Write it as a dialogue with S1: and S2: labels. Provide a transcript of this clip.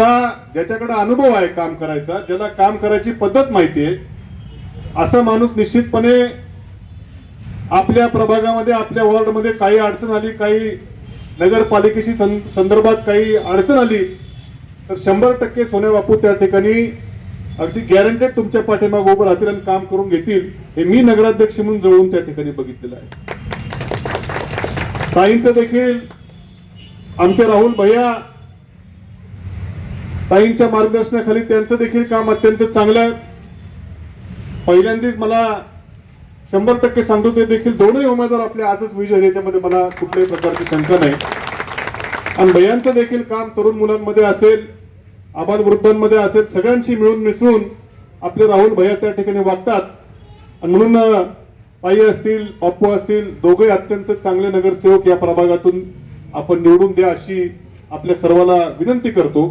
S1: असा ज्याच्याकडे अनुभव आहे काम करायचा ज्याला काम करायची पद्धत माहिती आहे असा माणूस निश्चितपणे आपल्या प्रभागामध्ये आपल्या वॉर्डमध्ये काही अडचण आली काही नगरपालिकेशी सं- संदर्भात काही अडचण आली तर शंभर टक्के सोन्या बापू त्या ठिकाणी अगदी गॅरंटेड तुमच्या पाठीमागे उभं राहतील आणि काम करून घेतील हे मी नगराध्यक्ष म्हणून जवळून त्या ठिकाणी बघितलेलं आहे. ताईंचं देखील आमचे राहुल भैया ताईंच्या मार्गदर्शनाखाली त्यांचं देखील काम अत्यंत चांगलं आहे. पहिल्यांदाच मला शंभर टक्के सांगतो ते देखील दोनही उमेदवार आपले आजच विजय याच्यामध्ये मला कुठल्याही प्रकारची शंका नाही. आणि भैयांचं देखील काम तरुण मुलांमध्ये असेल आबाल वृद्धांमध्ये असेल सगळ्यांशी मिळून मिसळून आपले राहुल भैया त्या ठिकाणी वागतात. आणि म्हणून पायी असतील पप्पू असतील दोघे अत्यंत चांगले नगरसेवक या प्रभागातून आपण निवडून द्या अशी आपल्या सर्वांना विनंती करतो.